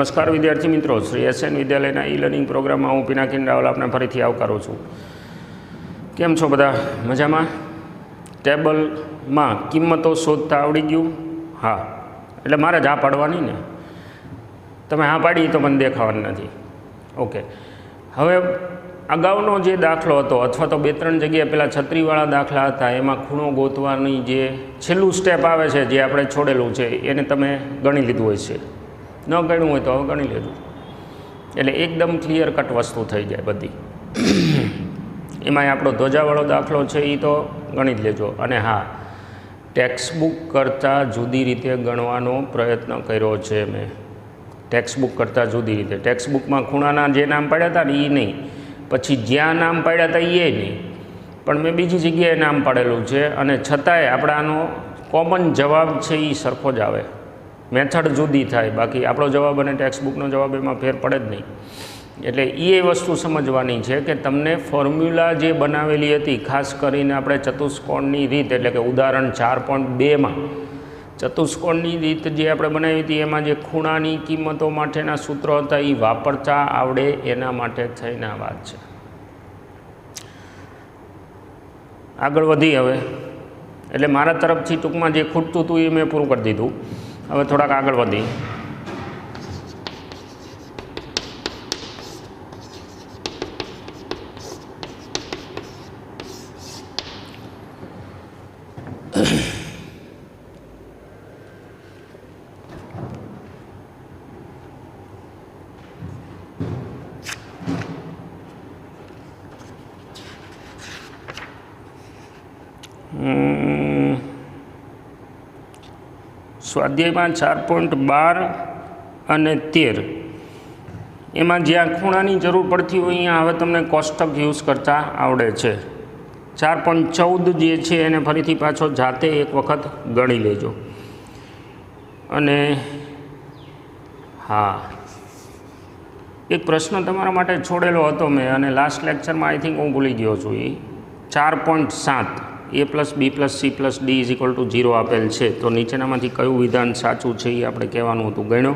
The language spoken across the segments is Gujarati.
નમસ્કાર વિદ્યાર્થી મિત્રો, શ્રી એસએન વિદ્યાલયના ઈ લર્નિંગ પ્રોગ્રામમાં હું પિનાકિન રાવલ આપને ફરીથી આવકારું છું. કેમ છો બધા? મજામાં? ટેબલમાં કિંમતો શોધતા આવડી ગયું? હા. એટલે મારે જ હા પાડવાની ને? તમે હા પાડી તો મને દેખાવાની નથી. ઓકે. હવે અગાઉનો જે દાખલો હતો, અથવા તો બે ત્રણ જગ્યાએ પેલા છત્રીવાળા દાખલા હતા, એમાં ખૂણો ગોતવાની જે છેલ્લું સ્ટેપ આવે છે, જે આપણે છોડેલું છે, એને તમે ગણી લીધું હોય છે ન ગણ્યું હોય તો હવે ગણી લેજો. એટલે એકદમ ક્લિયર કટ વસ્તુ થઈ જાય બધી. એમાંય આપણો ધ્વજાવાળો દાખલો છે એ તો ગણી જ લેજો. અને હા ટેક્સ્ટબુક કરતાં જુદી રીતે ગણવાનો પ્રયત્ન કર્યો છે મેં. ટેક્સ્ટબુક કરતાં જુદી રીતે. ટેક્સ્ટબુકમાં ખૂણાના જે નામ પાડ્યા હતા ને એ નહીં. પછી જ્યાં નામ પાડ્યા હતા એ નહીં. પણ મેં બીજી જગ્યાએ નામ પાડેલું છે. અને છતાંય આપણાનો કોમન જવાબ છે એ સરખો જ આવે. મેથડ જુદી થાય. બાકી આપણો જવાબ અને ટેક્સ્ટબુકનો જવાબ એમાં ફેર પડે જ નહીં. એટલે એ વસ્તુ સમજવાની છે કે તમને ફોર્મ્યુલા જે બનાવેલી હતી, ખાસ કરીને આપણે ચતુષ્કોણની રીત, એટલે કે ઉદાહરણ ચાર પોઈન્ટ બેમાં ચતુષ્કોણની રીત જે આપણે બનાવી હતી, એમાં જે ખૂણાની કિંમતો માટેના સૂત્રો હતા એ વાપરતા આવડે એના માટે થઈને આ વાત છે. આગળ વધી હવે. એટલે મારા તરફથી ટૂંકમાં જે ખૂટતું હતું એ મેં પૂરું કરી દીધું. હવે થોડાક આગળ વધી. સ્વાધ્યાયમાં ચાર પોઈન્ટ બાર અને તેર. એમાં જ્યાં ખૂણાની જરૂર પડતી હોય અહીંયા હવે તમને કોષ્ટક યુઝ કરતા આવડે છે. ચાર પોઈન્ટ ચૌદ જે છે એને ફરીથી પાછો જાતે એક વખત ગણી લેજો. અને હા. એક પ્રશ્ન તમારા માટે છોડેલો હતો મેં અને લાસ્ટ લેક્ચરમાં આઈ થિંક હું ભૂલી ગયો છું એ ચાર પોઈન્ટ સાત. A plus B plus C plus D is equal to zero આપેલ છે. તો નીચેનામાંથી કયું વિધાન સાચું છે એ આપણે કહેવાનું હતું. ગણ્યો?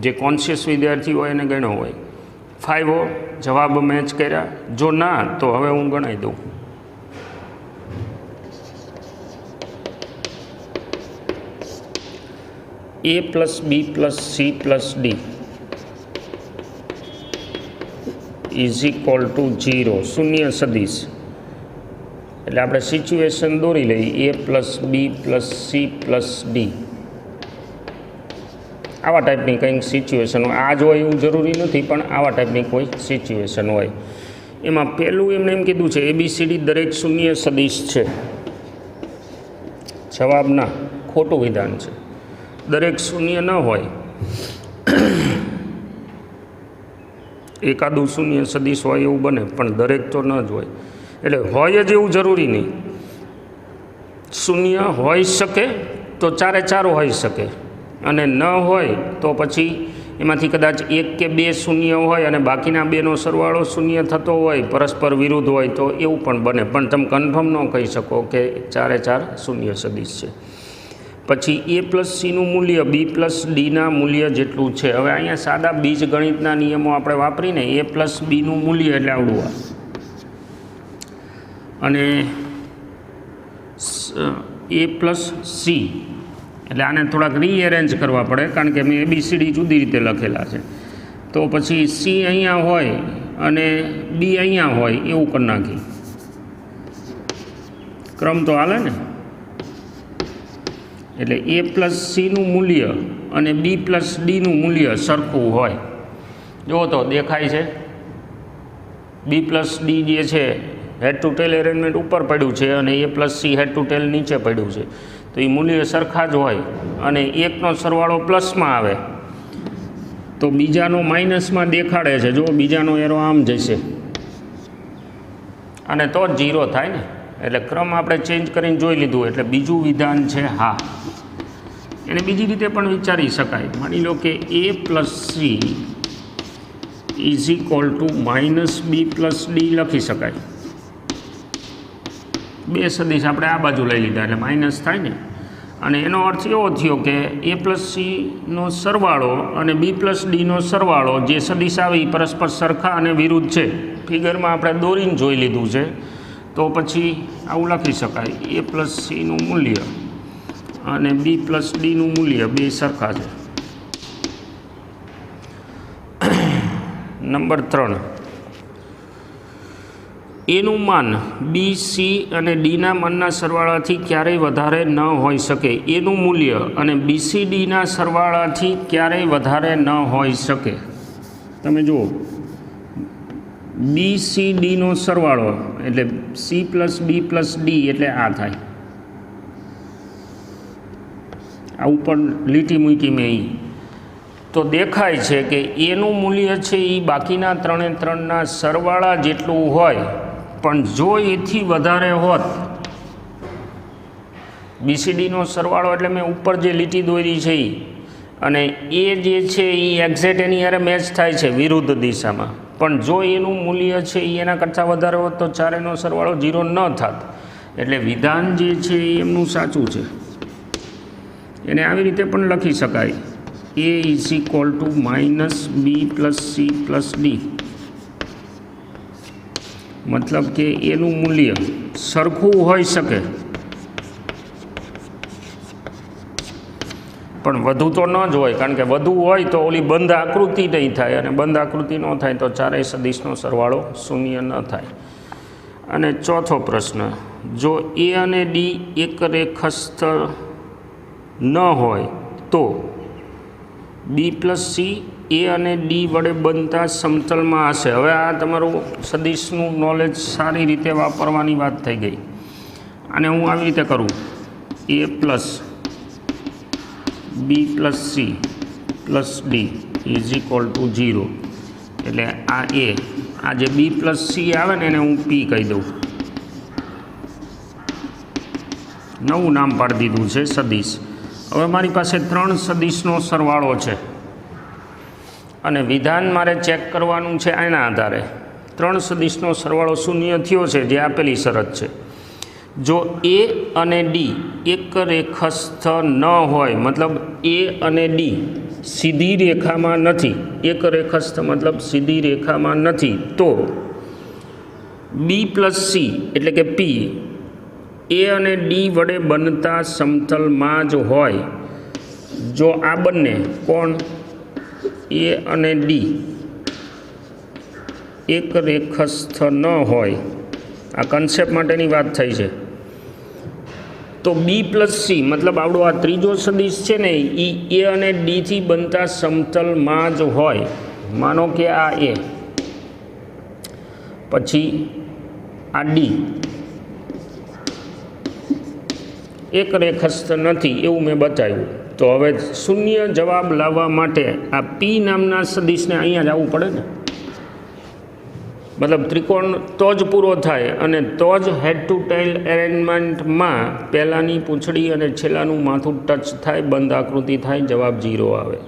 જે કોન્શિયસ વિદ્યાર્થી હોય એને ગણ્યો હોય. ફાઇવો જવાબ મેચ કર્યા. જો ના, તો હવે હું ગણાવી દઉં. A plus B plus C plus D is equal to zero શૂન્ય સદીશ. એટલે આપણે સિચ્યુએશન દોરી લઈએ. A plus B plus C plus D આવા ટાઈપની કંઈક સિચ્યુએશન હોય. આ જ હોય એવું જરૂરી નથી, પણ આવા ટાઈપની કોઈ સિચ્યુએશન હોય. એમાં પહેલું એમણે એમ કીધું છે એબીસીડી દરેક શૂન્ય સદીશ છે. જવાબ ના ખોટું વિધાન છે. દરેક શૂન્ય ન હોય. એકાદું શૂન્ય સદીશ હોય એવું બને, પણ દરેક તો ન જ હોય. એટલે હોય જ એવું જરૂરી નહીં. શૂન્ય હોઈ શકે તો ચારે ચાર હોઈ શકે. અને ન હોય તો પછી એમાંથી કદાચ એક કે બે શૂન્ય હોય અને બાકીના બેનો સરવાળો શૂન્ય થતો હોય, પરસ્પર વિરુદ્ધ હોય તો એવું પણ બને. પણ તમે કન્ફર્મ ન કહી શકો કે ચારે ચાર શૂન્ય સદીશ છે. પછી એ પ્લસ સીનું મૂલ્ય બી પ્લસ ડીના મૂલ્ય જેટલું છે. હવે અહીંયા સાદા બીજ ગણિતના નિયમો આપણે વાપરીને એ પ્લસ બીનું મૂલ્ય એટલે આવડું આ અને એ પ્લસ સી એટલે આને થોડાક રીએરેન્જ કરવા પડે, કારણ કે મેં એબીસીડી જુદી રીતે લખેલા છે. તો પછી સી અહીંયા હોય અને બી અહીંયા હોય, એવું કરી નાખી ક્રમ તો હાલે ને? એટલે એ પ્લસ સીનું મૂલ્ય અને બી પ્લસ ડીનું મૂલ્ય સરખું હોય. જુઓ તો દેખાય છે. બી પ્લસ ડી જે છે હેડ ટુ ટેલ એરેન્જમેન્ટ ઉપર પડ્યું છે અને A plus C head to tail નીચે પડ્યું છે. તો એ મૂલ્ય સરખા જ હોય અને એકનો સરવાળો પ્લસમાં આવે. તો બીજાનો માઇનસમાં દેખાડે છે. જો બીજાનો એરો આમ જશે. અને તો જ ઝીરો થાય ને. એટલે ક્રમ આપણે ચેન્જ કરીને જોઈ લીધું. એટલે બીજું વિધાન છે હા. એને બીજી રીતે પણ વિચારી શકાય. માની લો કે A plus C is equal to minus B plus D લખી શકાય. બે સદીશ આપણે આ બાજુ લઈ લીધા એટલે માઇનસ થાય ને. અને એનો અર્થ એવો થયો કે એ પ્લસ સીનો સરવાળો અને બી પ્લસ ડીનો સરવાળો જે સદીશ આવે એ પરસ્પર સરખા અને વિરુદ્ધ છે. ફિગરમાં આપણે દોરીને જોઈ લીધું છે. તો પછી આવું લખી શકાય. એ પ્લસ સીનું મૂલ્ય અને બી પ્લસ ડીનું મૂલ્ય બે સરખા છે. નંબર ત્રણ. એનું માન બી સી અને ડીના માનના સરવાળાથી ક્યારેય વધારે ન હોઈ શકે. એનું મૂલ્ય અને બીસીડીના સરવાળાથી ક્યારેય વધારે ન હોઈ શકે. તમે જુઓ. બી સી ડીનો સરવાળો એટલે C plus B plus D એટલે આ થાય. આ ઉપર લીટી મૂકી મેં એ તો દેખાય છે કે એનું મૂલ્ય છે એ બાકીના ત્રણે ત્રણના સરવાળા જેટલું હોય. પણ જો એથી વધારે હોત બીસીડીનો સરવાળો એટલે મેં ઉપર જે લીટી દોરી છે એ અને એ જે છે એ એક્ઝેક્ટ એની યારે મેચ થાય છે વિરુદ્ધ દિશામાં. પણ જો એનું મૂલ્ય છે એ એના કરતાં વધારે હોત તો ચારેનો સરવાળો ઝીરો ન થાત. એટલે વિધાન જે છે એ એમનું સાચું છે. એને આવી રીતે પણ લખી શકાય. A is equal to minus B plus C plus D મતલબ કે એનું મૂલ્ય સરખું હોઈ શકે. પણ વધુ તો ન જ હોય, કારણ કે વધુ હોય તો ઓલી બંધ આકૃતિ નહીં થાય અને બંધ આકૃતિ ન થાય તો ચારેય સદીશનો સરવાળો શૂન્ય ન થાય. અને ચોથો પ્રશ્ન, જો એ અને ડી એક રેખસ્થ ન હોય તો બી પ્લસ સી એ અને ડી વડે બનતા સમતલમાં હશે. હવે આ તમારું સદીશનું નોલેજ સારી રીતે વાપરવાની વાત થઈ ગઈ. અને હું આવી રીતે કરું. A plus B plus C plus D is equal to zero. એટલે આ એ. આ જે બી પ્લસ સી આવે ને એને હું પી કહી દઉં. નવું નામ પાડી દીધું છે સદીશ. હવે મારી પાસે ત્રણ સદીશનો સરવાળો છે. અને વિધાન મારે ચેક કરવાનું છે એના આધારે. ત્રણ સદીશનો સરવાળો શૂન્ય થયો છે, જે આપેલી શરત છે. જો એ અને ડી એક રેખસ્થ ન હોય, મતલબ એ અને ડી સીધી રેખામાં નથી, એક રેખસ્થ મતલબ સીધી રેખામાં નથી, તો બી પ્લસ સી એટલે કે પી એ અને ડી વડે બનતા સમતલમાં જ હોય. જો આ બંને કોણ? એ અને ડી. એક રેખસ્થ ન હોય. આ કન્સેપ્ટ માટેની વાત થઈ છે. તો બી પ્લસ સી મતલબ આપણો આ ત્રીજો સદીશ છે ને એ એ અને ડીથી બનતા સમતલમાં જ હોય. માનો કે આ એ પછી આ ડી એક રેખસ્થ નથી, એવું મેં બતાવ્યું. તો હવે શૂન્ય જવાબ લાવવા માટે આ પી નામના સદીશને અહીંયા જ આવવું પડે ને? મતલબ ત્રિકોણ તો જ પૂરો થાય અને તો જ હેડ ટુ ટેલ એરેન્જમેન્ટમાં પહેલાંની પૂંછડી અને છેલ્લાનું માથું ટચ થાય, બંધ આકૃતિ થાય, જવાબ ઝીરો આવે.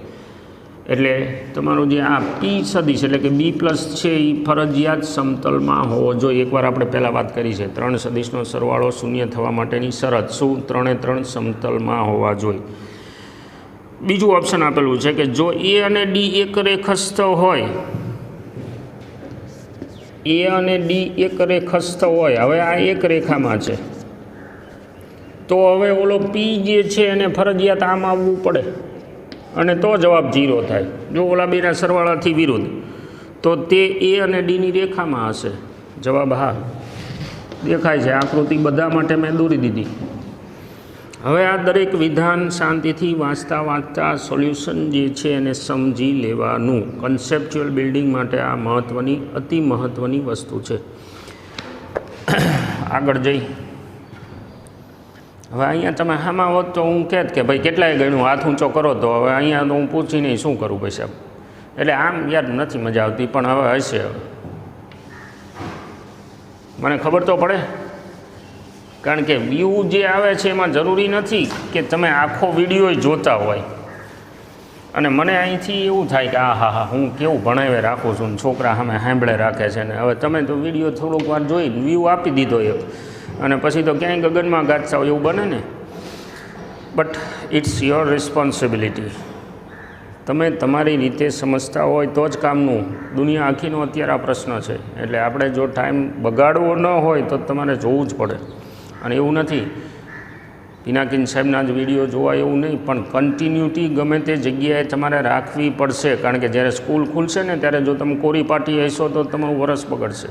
એટલે તમારું જે આ પી સદીશ એટલે કે બી પ્લસ છે એ ફરજિયાત સમતલમાં હોવો જોઈએ. એકવાર આપણે પહેલાં વાત કરી છે, ત્રણ સદીશનો સરવાળો શૂન્ય થવા માટેની શરત શું? ત્રણે ત્રણ સમતલમાં હોવા જોઈએ. બીજું ઓપ્શન આપેલું છે કે જો એ અને ડી એક રેખસ્થ હોય એ અને ડી એક રેખસ્થ હોય, હવે આ એક રેખામાં છે. તો હવે ઓલો પી જે છે એને ફરજિયાત આમ આવવું પડે. અને તો જવાબ ઝીરો થાય. જો ઓલા બેના સરવાળાથી વિરુદ્ધ, તો તે એ અને ડીની રેખામાં હશે. જવાબ હા. દેખાય છે. આકૃતિ બધા માટે મેં દોરી દીધી. હવે આ દરેક વિધાન શાંતિથી વાંચતા વાંચતા સોલ્યુશન જે છે એને સમજી લેવાનું. કન્સેપ્ચ્યુઅલ બિલ્ડિંગ માટે આ મહત્ત્વની અતિ મહત્ત્વની વસ્તુ છે. આગળ જઈ. હવે અહીંયા તમે હામાં હોત તો હું કહેત કે ભાઈ કેટલાય ગણ્યું, હાથ ઊંચો કરો તો હવે અહીંયા તો હું પૂછી નહીં શું કરું ભાઈ સાહેબ. એટલે આમ યાર નથી મજા આવતી, પણ હવે હશે મને ખબર તો પડે. કારણ કે વ્યૂ જે આવે છે એમાં જરૂરી નથી કે તમે આખો વીડિયો જોતા હોય. અને મને અહીંથી એવું થાય કે આ હા હા હું કેવું ભણાવે રાખું છું ને છોકરા સામે સાંભળે રાખે છે ને. હવે તમે તો વીડિયો થોડુંક વાર જોઈ વ્યૂ આપી દીધો એક અને પછી તો ક્યાંય ગગનમાં ગાંચતા એવું બને ને. બટ ઇટ્સ યોર રિસ્પોન્સિબિલિટી તમે તમારી રીતે સમજતા હોય તો જ કામનું. દુનિયા આખીનો અત્યારે આ પ્રશ્ન છે. એટલે આપણે જો ટાઈમ બગાડવો ન હોય તો તમારે જોવું જ પડે. અને એવું નથી. પિનાકિન સાહેબના જ વીડિયો જોવા એવું નહીં, પણ કન્ટિન્યુટી ગમે તે જગ્યાએ તમારે રાખવી પડશે, કારણ કે જ્યારે સ્કૂલ ખુલશે ને ત્યારે જો તમે કોરી પાટી હશો તો તમારું વરસ બગડશે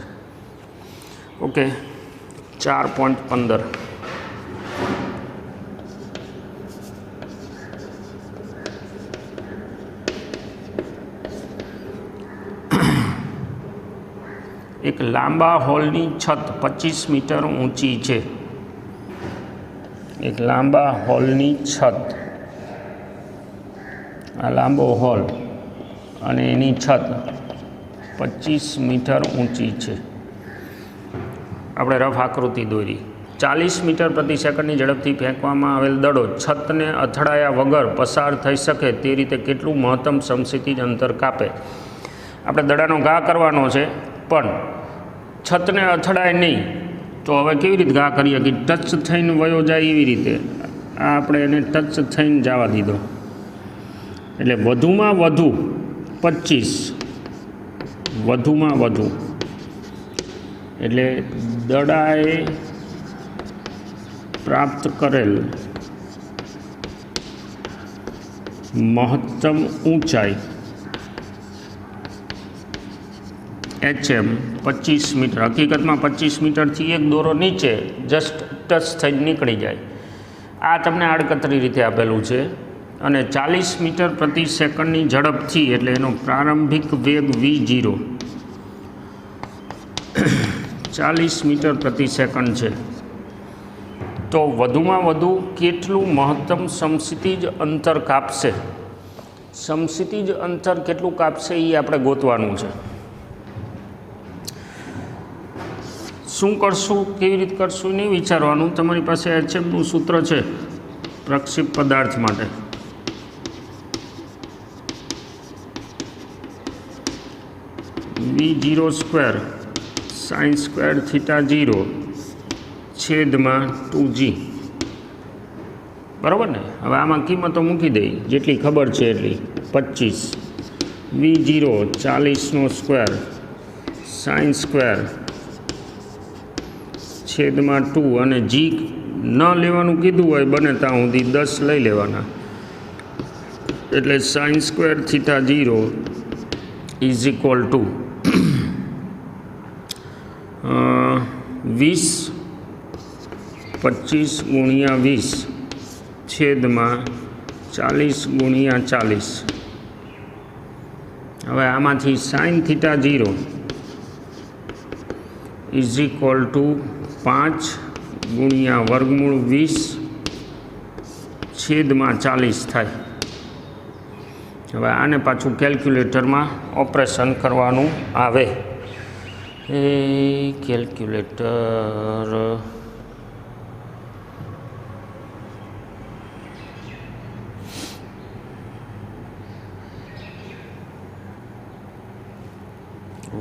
ઓકે ચાર પોઈન્ટ પંદર. એક લાંબા હોલની છત પચીસ મીટર ઊંચી છે. એક લાંબા હોલની છત. આ લાંબો હોલ અને એની છત પચીસ મીટર ઊંચી છે. આપણે રફ આકૃતિ દોરી. ચાલીસ મીટર પ્રતિ સેકન્ડની ઝડપથી ફેંકવામાં આવેલ દડો છતને અથડાયા વગર પસાર થઈ શકે તે રીતે કેટલું મહત્તમ સમસિતિજ અંતર કાપે? આપણે દડાનો ઘા કરવાનો છે, પણ છતને અથડાય નહીં. તો હવે કેવી રીતે ઘા કરીએ કે ટચ થઈને વયો જાય એવી રીતે? આ આપણે એને ટચ થઈને જવા દીધો. એટલે વધુમાં વધુ પચીસ. વધુમાં વધુ. એટલે દડાએ પ્રાપ્ત કરેલ મહત્તમ ઊંચાઈ એચએમ પચીસ મીટર, હકીકતમાં પચીસ મીટરથી એક દોરો નીચે જસ્ટ ટચ થઈને નીકળી જાય. આ તમને આડકતરી રીતે આપેલું છે અને ચાલીસ મીટર પ્રતિ સેકન્ડની ઝડપથી, એટલે એનો પ્રારંભિક વેગ વી જીરો ચાલીસ મીટર પ્રતિ સેકન્ડ છે. તો વધુમાં વધુ કેટલું મહત્તમ સમસિતિજ અંતર કાપશે? સમસિતિજ અંતર કેટલું કાપશે એ આપણે ગોતવાનું છે. શું કરશું, કેવી રીતે કરશું નહીં વિચારવાનું. તમારી પાસે એચએમનું સૂત્ર છે પ્રક્ષિપ પદાર્થ માટે. V zero square sine square theta zero, છેદમાં ટુ જી. બરાબર ને? હવે આમાં કિંમતો મૂકી દઈ જેટલી ખબર છે એટલી. પચીસ. વી જીરો ચાલીસનો સ્ક્વેર સાઇન સ્ક્વેર છેદમાં ટુ અને જી ન લેવાનું કીધું હોય બને ત્યાં સુધી દસ લઈ લેવાના. એટલે sine square theta zero is equal to. વીસ પચીસ ગુણ્યા વીસ છેદમાં ચાલીસ ગુણ્યા ચાલીસ. હવે આમાંથી sine theta zero is equal to પાંચ ગુણ્યા વર્ગમૂળ વીસ છેદમાં ચાલીસ થાય. હવે આને પાછું કેલ્ક્યુલેટરમાં ઓપરેશન કરવાનું આવે. એ કેલ્ક્યુલેટર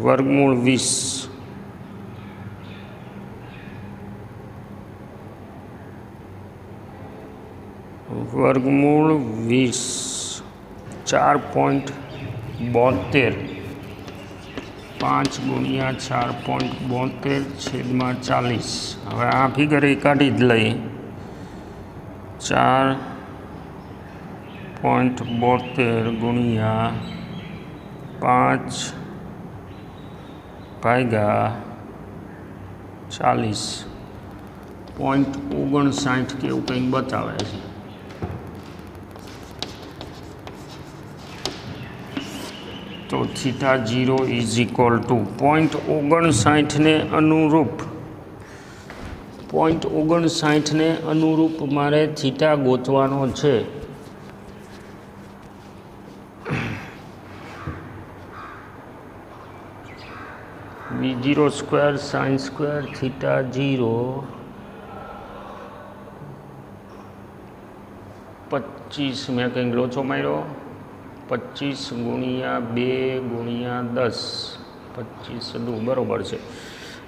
વર્ગમૂળ વીસ. વર્ગમૂળ વીસ, ચાર પોઈન્ટ બોતેર. પાંચ ગુણ્યા ચાર પોઈન્ટ બોતેર છેદમાં ચાલીસ. હવે આ ફિગર એ કાઢી જ લઈ ચાર પોઈન્ટ બોતેર ગુણ્યા પાંચ ભાગ્યા ચાલીસ. પોઈન્ટ ઓગણસાઠ કે એવું કંઈક બતાવે છે. તો theta zero is equal to point ઓગણસાઠને અનુરૂપ. પોઈન્ટ ઓગણસાઠને અનુરૂપ મારે થીટા ગોતવાનો છે. V zero square sine square theta zero પચીસ. મેં કંઈક લોચો માર્યો. પચીસ ગુણ્યા બે ગુણ્યા દસ. પચીસ દુ, બરાબર છે.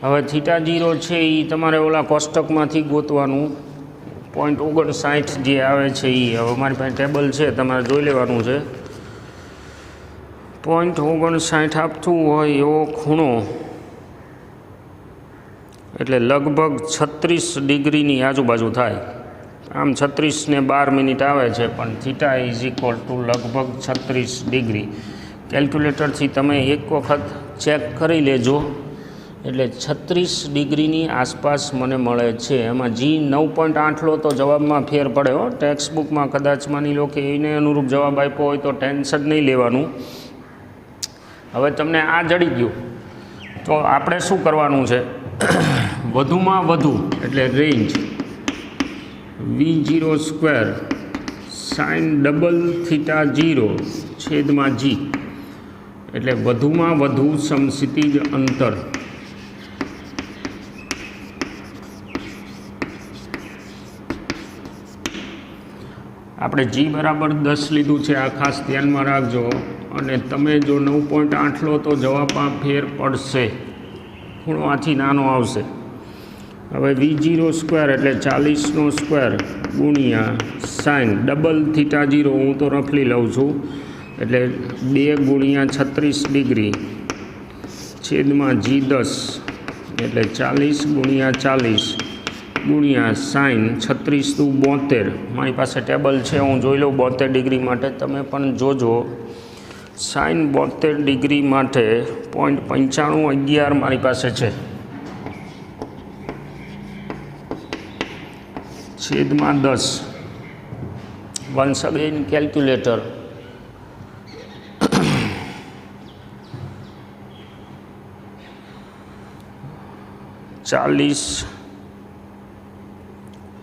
હવે થીટા જીરો છે એ તમારે ઓલા કોષ્ટકમાંથી ગોતવાનું. પોઈન્ટ ઓગણસાઠ જે આવે છે એ હવે મારી પાસે ટેબલ છે, તમારે જોઈ લેવાનું છે. પોઈન્ટ ઓગણસાઠ આપતું હોય એવો ખૂણો. એટલે લગભગ છત્રીસ ડિગ્રીની આજુબાજુ થાય. આમ છત્રીસ ને બાર મિનિટ આવે છે, પણ થીટા ઇઝ ઇક્વલ ટુ લગભગ છત્રીસ ડિગ્રી. કેલ્ક્યુલેટરથી તમે એક વખત ચેક કરી લેજો. એટલે છત્રીસ ડિગ્રીની આસપાસ મને મળે છે. એમાં જી નવ પોઈન્ટ આઠ લો તો જવાબમાં ફેર પડે હો. ટેક્સ્ટ બુકમાં કદાચ માની લો કે એને અનુરૂપ જવાબ આપ્યો હોય તો ટેન્શન નહીં લેવાનું. હવે તમને આ જડી ગયું. તો આપણે શું કરવાનું છે? વધુમાં વધુ, એટલે range V zero square sine double theta zero છેદમાં જી. એટલે વધુમાં વધુ સમસિતિજ અંતર. આપણે જી બરાબર દસ લીધું છે, આ ખાસ ધ્યાનમાં રાખજો. અને તમે જો નવ પોઈન્ટ આઠ લો તો જવાબમાં ફેર પડશે. ખૂણો આથી નાનો આવશે. હવે વી જીરો સ્ક્વેર એટલે ચાલીસનો સ્ક્વેર ગુણ્યા સાઇન ડબલ થીટા જીરો હું તો રફલી લઉં છું. એટલે બે ગુણ્યા છત્રીસ ડિગ્રી છેદમાં જી દસ. એટલે ચાલીસ ગુણ્યા ચાલીસ ગુણ્યા સાઇન છત્રીસ ટુ બોતેર. મારી પાસે ટેબલ છે, હું જોઈ લઉં બોતેર ડિગ્રી માટે. તમે પણ જોજો. સાઇન બોતેર ડિગ્રી માટે પોઈન્ટ પંચાણું અગિયાર મારી પાસે છે. છેદમાં દસ વન્સ અગેન કેલ્ક્યુલેટર ચાલીસ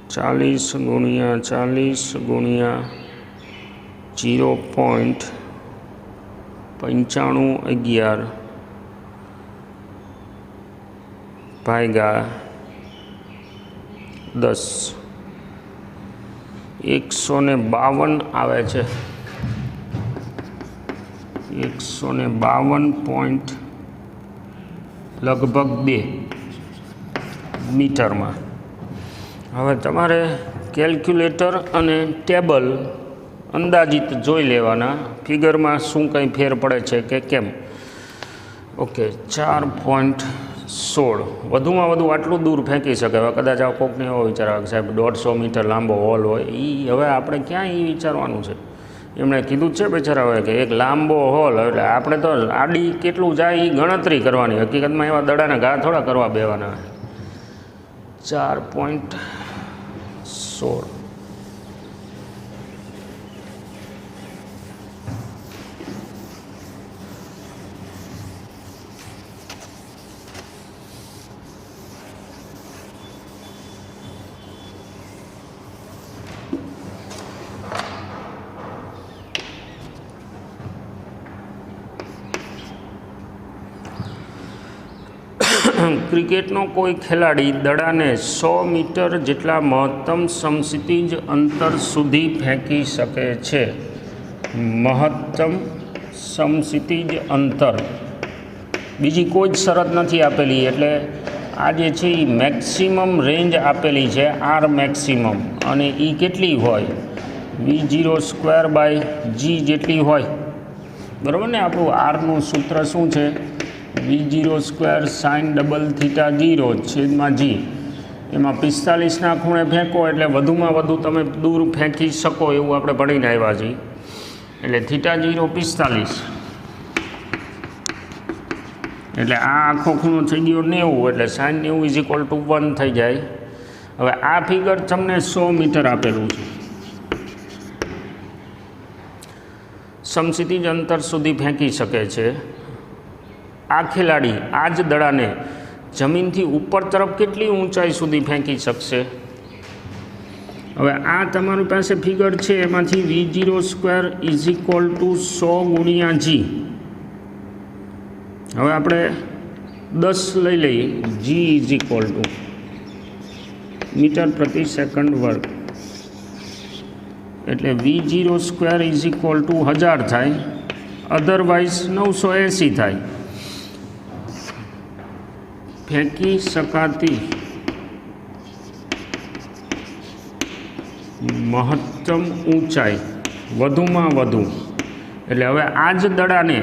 ચાલીસ ગુણ્યા ચાલીસ ગુણ્યા જીરો પોઈન્ટ પંચાણું અગિયાર ભાગ્યા દસ એકસો ને બાવન આવે છે. એકસો ને બાવન પોઈન્ટ લગભગ બે મીટરમાં. હવે તમારે કેલ્ક્યુલેટર અને ટેબલ અંદાજિત જોઈ લેવાના. ફિગરમાં શું કંઈ ફેર પડે છે કે કેમ? ઓકે, ચાર પોઈન્ટ સોળ. વધુમાં વધુ આટલું દૂર ફેંકી શકે. હવે કદાચ આ કોકને એવો વિચાર આવે સાહેબ દોઢસો મીટર લાંબો હોલ હોય એ હવે આપણે ક્યાં એ વિચારવાનું છે? એમણે કીધું છે બેચારા હવે કે એક લાંબો હોલ એટલે આપણે તો આડી કેટલું જાય એ ગણતરી કરવાની. હકીકતમાં એવા દડાના ઘા થોડા કરવા બેવાના. ચાર પોઈન્ટ સોળ. ક્રિકેટનો કોઈ ખેલાડી દડાને સો મીટર જેટલા મહત્તમ સમસિતિજ અંતર સુધી ફેંકી શકે છે. મહત્તમ સમસિતિજ અંતર. બીજી કોઈ જ શરત નથી આપેલી, એટલે આ જે છે એ મેક્સિમમ રેન્જ આપેલી છે, આર મેક્સિમમ. અને એ કેટલી હોય? V zero square by G જેટલી હોય. બરાબર ને? આપણું આરનું સૂત્ર શું છે? V zero square sine double theta zero છેદમાં જી. એમાં પિસ્તાલીસના ખૂણે ફેંકો એટલે વધુમાં વધુ તમે દૂર ફેંકી શકો એવું આપણે ભણીને આવ્યા છીએ. એટલે થીટા જીરો પિસ્તાલીસ. એટલે આ આખો ખૂણો થઈ ગયો નેવું, એટલે સાઇન નેવું ઇઝ ઇક્વલ ટુ વન થઈ જાય. હવે આ ફિગર તમને સો મીટર આપેલું છે. સમસિતિજ અંતર સુધી ફેંકી શકે છે. આ ખેલાડી આ જ દડાને જમીનથી ઉપર તરફ કેટલી ઊંચાઈ સુધી ફેંકી શકશે? હવે આ તમારી પાસે ફિગર છે, એમાંથી V zero square is equal to સો ગુણ્યા જી હવે આપણે દસ લઈ લઈએ. G is equal to metre પ્રતિ સેકન્ડ વર્ગ. એટલે V zero square is equal to હજાર થાય. અધરવાઇઝ નવસો એંસી થાય. ફેંકી શકાતી મહત્તમ ઊંચાઈ, વધુમાં વધુ. એટલે હવે આ જ દડાને,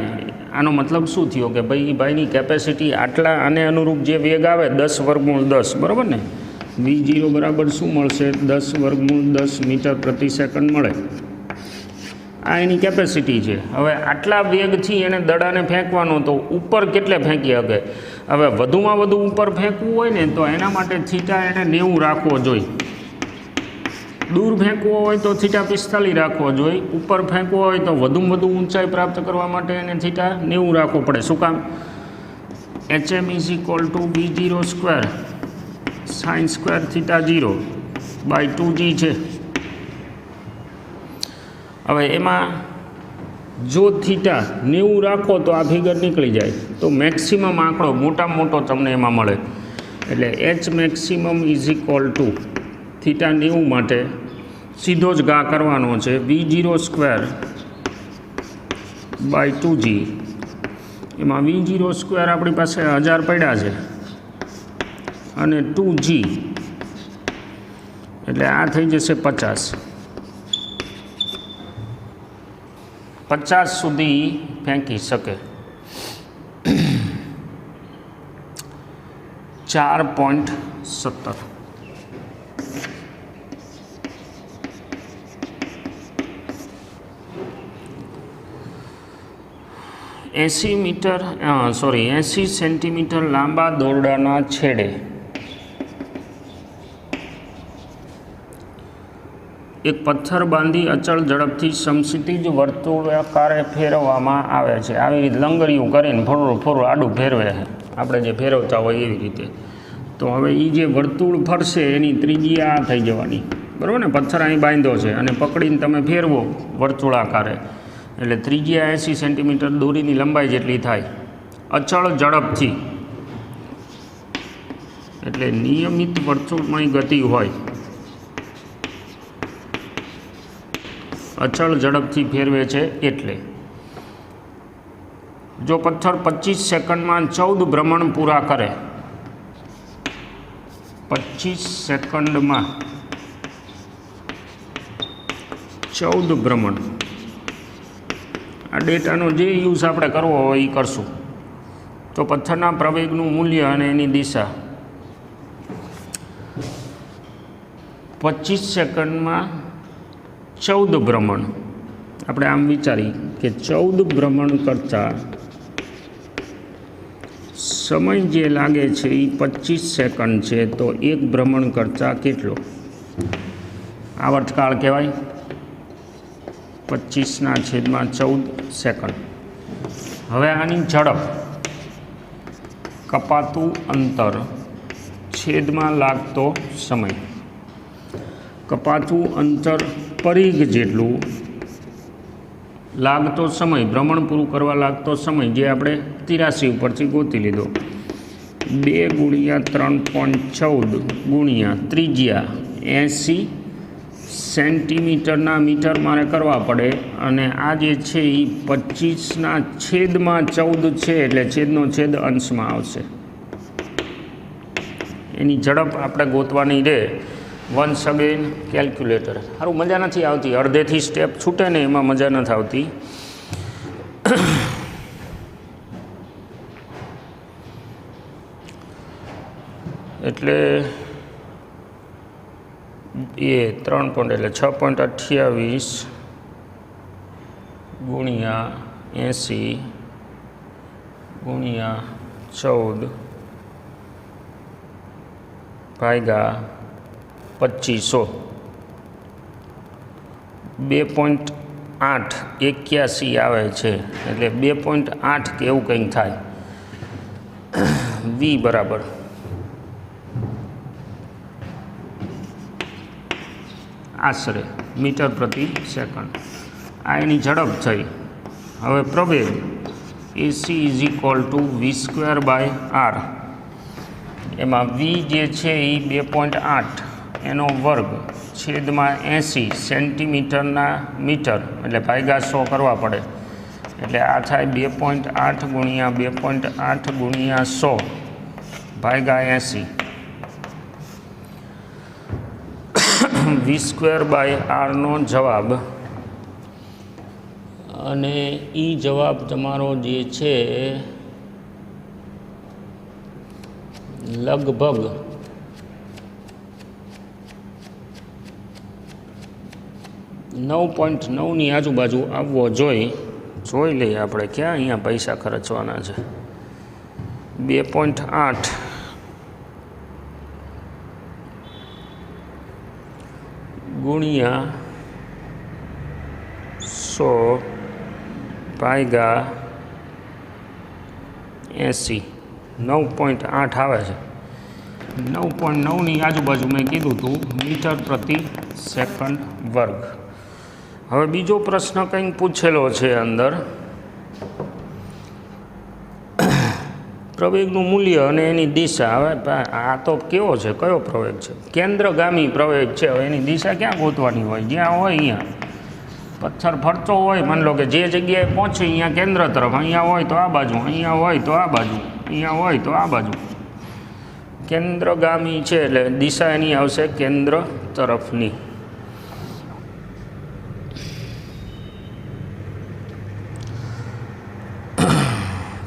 આનો મતલબ શું થયો કે ભાઈ ભાઈની કેપેસિટી આટલા આને અનુરૂપ જે વેગ આવે, દસ વર્ગમૂળ દસ, બરાબર ને? વી જીરો બરાબર શું મળશે? દસ વર્ગમૂળ દસ મીટર પ્રતિ સેકન્ડ મળે. આ એની કેપેસિટી છે. હવે આટલા વેગથી એને દડાને ફેંકવાનો તો ઉપર કેટલે ફેંકી શકે? હવે વધુમાં વધુ ઉપર ફેંકવું હોય ને તો એના માટે થીટા એને નેવું રાખવો જોઈએ. દૂર ફેંકવો હોય તો થીટા પિસ્તાલીસ રાખવો જોઈએ. ઉપર ફેંકવો હોય તો વધુમાં વધુ ઊંચાઈ પ્રાપ્ત કરવા માટે એને થીટા નેવું રાખવો પડે. શું કામ? H M is equal to B zero square sine square theta zero by two G છે. હવે એમાં જો થીટા નેવું રાખો તો આ ફિગર નીકળી જાય. તો મેક્સિમમ આંકડો મોટામાં મોટો તમને એમાં મળે. એટલે H maximum is equal to theta નેવું માટે સીધો જ ગા કરવાનો છે. V zero square by two G એમાં વી જીરો સ્ક્વેર આપણી પાસે હજાર પડ્યા છે. અને ટુ જી એટલે આ થઈ જશે પચાસ. પચાસ સુધી ફેંકી શકે ચાર પોઈન્ટ સત્તર એંસી મીટર સોરી એંસી સેન્ટીમીટર લાંબા દોરડાના છેડે એક પથ્થર બાંધી અચળ ઝડપથી સમસિતિજ વર્તુળાકારે ફેરવવામાં આવે છે. આવી રીતે લંગરિયું કરીને ફોરવું ફોરવું આડું ફેરવે છે. આપણે જે ફેરવતા હોય એવી રીતે. તો હવે એ જે વર્તુળ ફરશે એની ત્રીજી આ થઈ જવાની. બરાબર ને? પથ્થર અહીં બાંધ્યો છે અને પકડીને તમે ફેરવો વર્તુળાકારે. એટલે ત્રીજી આ એંસી સેન્ટીમીટર દોરીની લંબાઈ જેટલી થાય. અચળ ઝડપથી. એટલે નિયમિત વર્તુળમય ગતિ હોય. અચળ ઝડપથી ફેરવે છે એટલે. જો પથ્થર પચીસ સેકન્ડમાં ચૌદ ભ્રમણ પૂરા કરે, પચીસ સેકન્ડમાં ચૌદ ભ્રમણ. આ ડેટાનો જે યુઝ આપણે કરવો હોય એ કરશું. તો પથ્થરના પ્રવેગનું મૂલ્ય અને એની દિશા. પચીસ સેકન્ડમાં ચૌદ ભ્રમણ. આપણે આમ વિચારી કે ચૌદ ભ્રમણ કરતાં સમય જે લાગે છે એ પચીસ સેકન્ડ છે, તો એક ભ્રમણ કરતાં કેટલો? આવર્તકાળ કહેવાય. પચીસના છેદમાં ચૌદ સેકન્ડ. હવે આની ઝડપ. કપાતું અંતર છેદમાં લાગતો સમય. કપાતું અંતર પરિઘ જેટલું લાગતો સમય, ભ્રમણ પૂરું કરવા લાગતો સમય જે આપણે તિરાસી ઉપરથી ગોતી લીધો. બે ગુણ્યા ત્રણ પોઈન્ટ ચૌદ ગુણ્યા ત્રિજ્યા એંસી સેન્ટીમીટરના મીટર મારે કરવા પડે અને આ જે છે એ પચીસના છેદમાં ચૌદ છે એટલે છેદનો છેદ અંશમાં આવશે. એની ઝડપ આપણે ગોતવાની રહે. વન્સ અગેન કેલ્ક્યુલેટર સારું મજા નથી આવતી. અડધેથી સ્ટેપ છૂટે ને એમાં મજા નથી આવતી. એટલે એ ત્રણ પોઈન્ટ એટલે છ પોઈન્ટ અઠ્યાવીસ ગુણ્યા એંસી ગુણ્યા ચૌદ ભાગ્યા પચીસો. બે પોઈન્ટ આઠ એક્યાસી આવે છે. એટલે બે પોઈન્ટ આઠ કે એવું કંઈક થાય. વી બરાબર. આશરે, મીટર પ્રતિ સેકન્ડ. આ એની ઝડપ થઈ. હવે પ્રવેગ AC is equal to V square by R. એમાં વી જે છે એ બે પોઈન્ટ આઠ. એનો વર્ગ છેદમાં એંસી સેન્ટીમીટરના મીટર, એટલે ભાગ્યા સો કરવા પડે. એટલે આ થાય બે પોઈન્ટ આઠ ગુણ્યા બે પોઈન્ટ આઠ ગુણ્યા સો ભાગ્યા એંસી. વી સ્ક્વેર બાય આરનો જવાબ. અને એ જવાબ તમારો જે છે, લગભગ નવ પોઈન્ટ નવની આજુબાજુ આવવો જોઈએ જોઈ લઈએ આપણે ક્યાં અહીંયા પૈસા ખર્ચવાના છે. બે પોઈન્ટ આઠ. ગુણ્યા સો ભાગ્યા એંસી. નવ પોઈન્ટ આઠ આવે છે. નવ પોઈન્ટ નવની આજુબાજુ મેં કીધું હતું મીટર પ્રતિ સેકન્ડ વર્ગ. હવે બીજો પ્રશ્ન કંઈક પૂછેલો છે અંદર. પ્રવેગનું મૂલ્ય અને એની દિશા, હવે આ તો કેવો છે? કયો પ્રવેગ છે? કેન્દ્રગામી પ્રવેગ છે. હવે એની દિશા ક્યાં ગોતવાની હોય? જ્યાં હોય, અહીંયા. પથ્થર ફરતો હોય, માની લો કે જે જગ્યાએ પહોંચે, અહીંયા કેન્દ્ર તરફ. અહીંયા હોય તો આ બાજુ, અહીંયા હોય તો આ બાજુ, અહીંયા હોય તો આ બાજુ. કેન્દ્રગામી છે એટલે દિશા એની આવશે કેન્દ્ર તરફની.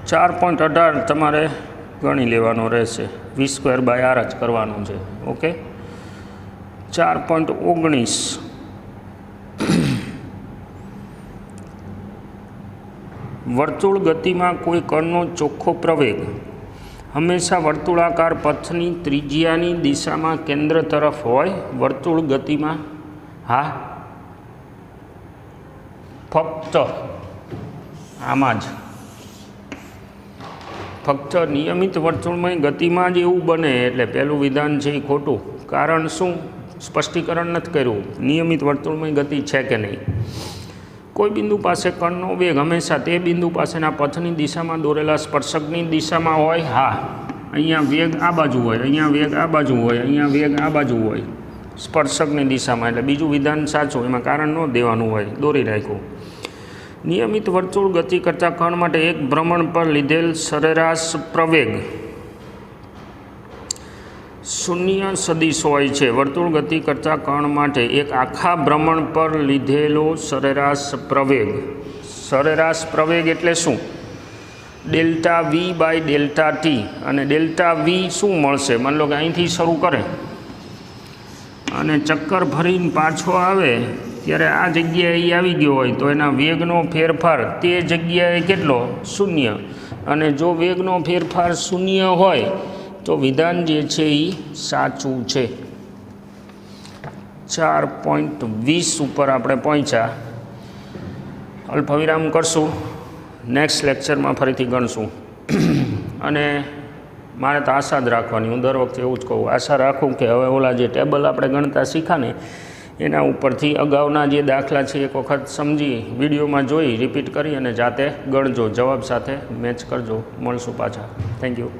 ચાર પોઈન્ટ અઢાર તમારે ગણી લેવાનો રહેશે. વી સ્ક્વેર બાય આર જ કરવાનું છે. ઓકે ચાર પોઈન્ટ ઓગણીસ. વર્તુળ ગતિમાં કોઈ કણનો ચોખ્ખો પ્રવેગ. હંમેશા વર્તુળાકાર પથની ત્રિજ્યાની દિશામાં કેન્દ્ર તરફ હોય. વર્તુળ ગતિમાં, હા? ફક્ત. આમાં જ. ફક્ત નિયમિત વર્તુળમય ગતિમાં જ એવું બને એટલે પહેલું વિધાન છે એ ખોટું. કારણ શું? સ્પષ્ટીકરણ નથી કર્યું. નિયમિત વર્તુળમય ગતિ છે કે નહીં? કોઈ બિંદુ પાસે કણનો વેગ હંમેશા તે બિંદુ પાસેના પથની દિશામાં દોરેલા સ્પર્શકની દિશામાં હોય. હા, અહીંયા વેગ આ બાજુ હોય, અહીંયા વેગ આ બાજુ હોય, અહીંયા વેગ આ બાજુ હોય. સ્પર્શકની દિશામાં એટલે બીજું વિધાન સાચું, એમાં કારણ ન દેવાનું હોય. દોરી રાખ્યું. નિયમિત વર્તુળ ગતિ કરતા કણ માટે એક ભ્રમણ પર લીધેલ સરેરાશ પ્રવેગ શૂન્ય સદીશ હોય છે. વર્તુળ ગતિ કરતા કણ માટે એક આખા ભ્રમણ પર લીધેલો સરેરાશ પ્રવેગ. સરેરાશ પ્રવેગ એટલે શું? Delta V by delta T અને ડેલ્ટા વી શું મળશે? માની લો કે અહીંથી શરૂ કરે. અને ચક્કર ભરીને પાછો આવે ત્યારે આ જગ્યાએ એ આવી ગયો હોય તો એના વેગનો ફેરફાર તે જગ્યાએ કેટલો? શૂન્ય. અને જો વેગનો ફેરફાર શૂન્ય હોય તો વિધાન જે છે એ સાચું છે. ચાર પોઈન્ટ વીસ ઉપર આપણે પહોંચ્યા. અલ્પવિરામ કરશું. નેક્સ્ટ લેક્ચરમાં ફરીથી ગણશું. અને મારે તો આશા જ રાખવાની, હું દર વખતે એવું જ કહું. આશા રાખું કે હવે ઓલા જે ટેબલ આપણે ગણતા શીખાને એના ઉપરથી અગાઉના જે દાખલા છે, એક વખત સમજી વિડીયોમાં જોઈ રિપીટ કરી અને જાતે ગણજો. જવાબ સાથે મેચ કરજો. મળશું પાછા. Thank you